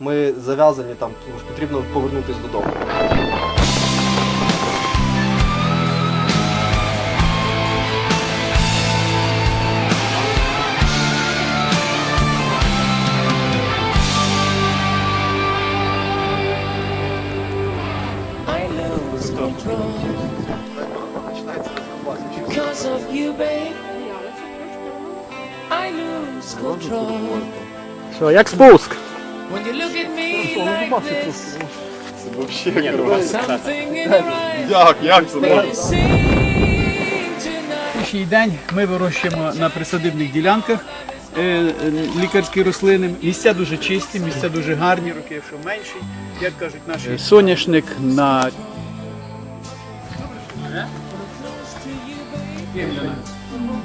ми зав'язані там, тому що потрібно повернутися додому. Because of you, babe. I lose control Що, як спуск? When you look at me like this. Something in your eyes Як, як це можна? tonight. Сьогоднішній день ми вирощуємо на присадибних ділянках е, е, лікарські рослини. Місця дуже чисті, місця дуже гарні, роки, якщо менші, як кажуть наші. Соняшник на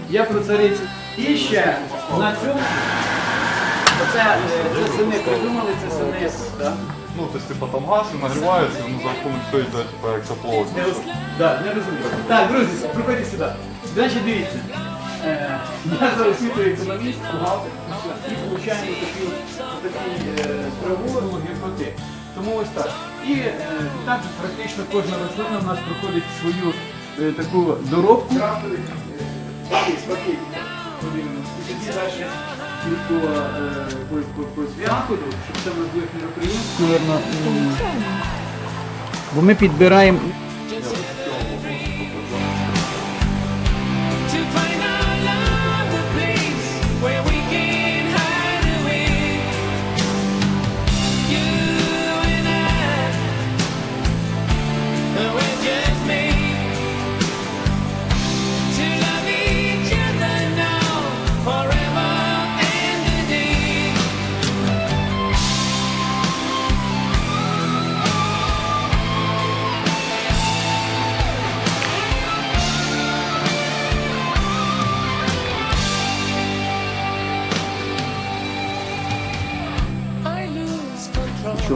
Я про царицю. І ще на цьому. Е, це сини придумали, це сини. да? Ну, тобто, типа там газ і нагрівається, воно за рахунок все йде, типа, як тепло. Не роз- Да, не розумію. Так, друзі, приходьте сюди. Значить, дивіться. Е, я за освітою економіст, бухгалтер, і получаємо такі, такі е, траву гіркоти. Тому ось так. І е, так практично кожна рослина в нас проходить свою е, таку доробку. Подивимось. І тоді далі по, е, по, по, по зв'язку, щоб це було мероприємство. Бо ми підбираємо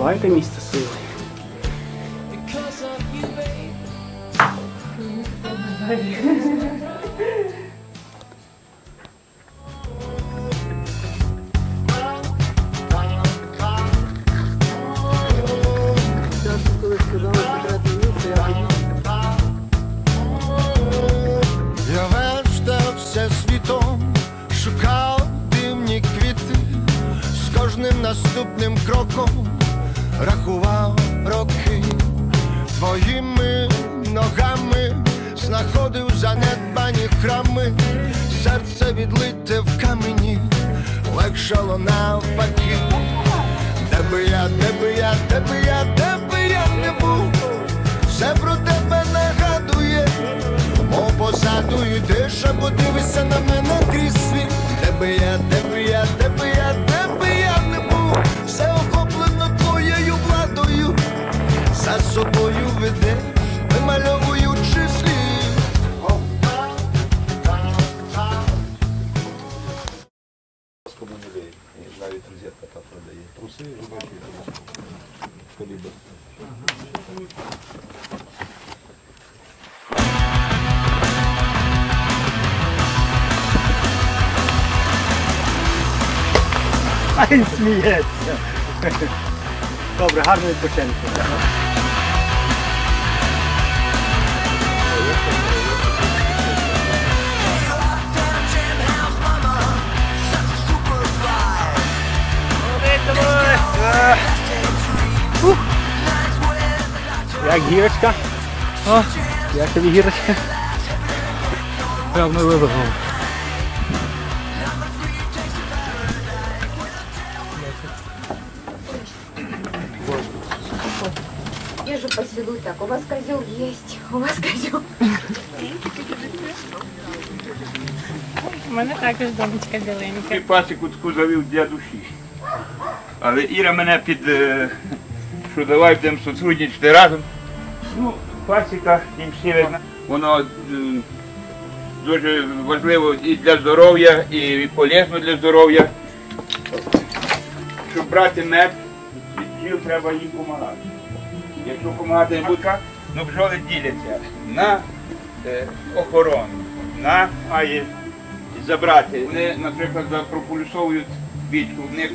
Відчуваєте місце сили? because of you, babe. Храми, серце відлите в камені, легшало навпаки. Де би я, де би я, де би я, де би я не був, все про тебе нагадує. Мов позаду йдеш, або дивишся на мене крізь світ Де би я, де би я, де би я, де би я не був Все охоплено твоєю владою За собою ведеш, вимальовуючи А він сміється. Добре, гарного відпочинку. Як гірочка? О, як тобі гірочка? Певно вибігав. Езжу по селу так, у вас козел есть, у вас козел. У мене також донечка біленька. І пасіку таку завів для душі. Але Іра мене під, е, що давай будемо сотрудничати разом. Ну, пасіка, видно, воно е, дуже важливо і для здоров'я, і полезно для здоров'я. Щоб брати мед, від бджіл треба їм допомагати допомагати будка, але ну, бджоли діляться на е, охорону, на аї забрати. Вони, наприклад, пропульсовують бічку. В них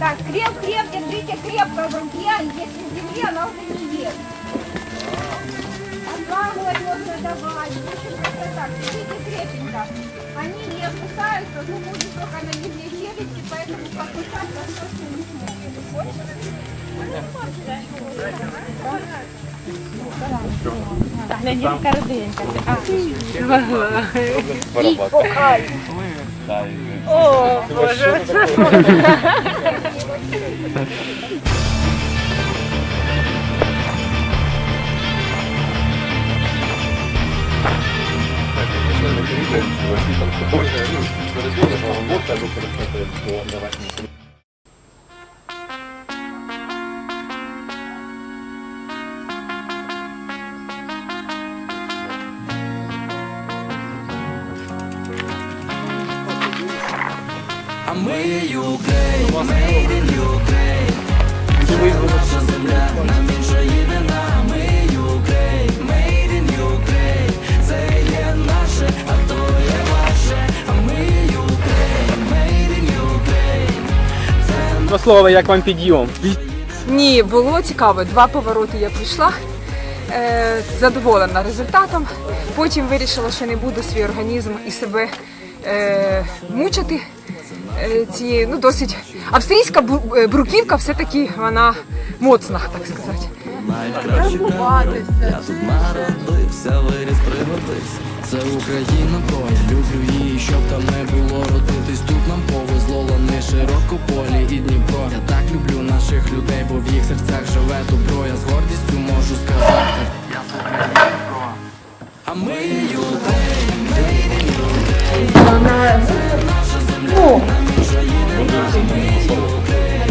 Так, креп-креп, держите крепко в руке, если в земле, она уже давать. В общем, как-то так, держите крепенько. Они не опускаются, ну, будет только на нижней челюсти, поэтому покусаться точно не смогут. Хочешь? Глядінка родинка. А, О, Боже. Ми Юкрейн, made in Ukraine. Це наша земля, нам інша єдина Два слова, як вам підйом? Ні, було цікаво. Два повороти я пройшла. Е, задоволена результатом. Потім вирішила, що не буду свій організм і себе е, мучити. Е, ці, ну, досить австрійська е, бруківка все-таки вона моцна, так сказати. Народився, виріс, пригодився Це Україна, бо я люблю її, щоб там не було родитись. Тут нам повезло, лани широко полі і Дніпро. Я так люблю наших людей, бо в їх серцях живе добро. Я з гордістю можу сказати. Я з України Дніпро А ми Юкрейн, made in Це наша земля, нам інша єдина Ми Юкрейн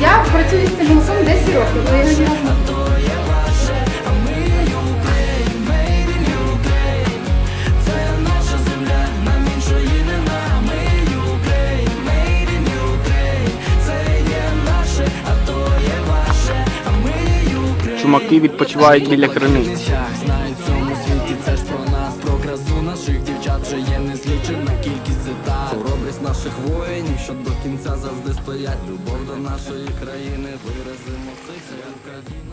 Я працюю з цим голосом 10 років, то я не знаю. Чумаки відпочивають біля криниць. Знають в цьому світі, це ж про нас, про красу наших дівчат вже є незлічена кількість цитат. Хоробрість наших воїнів, що до кінця завжди стоять. Любов до нашої країни виразимо цих Україну.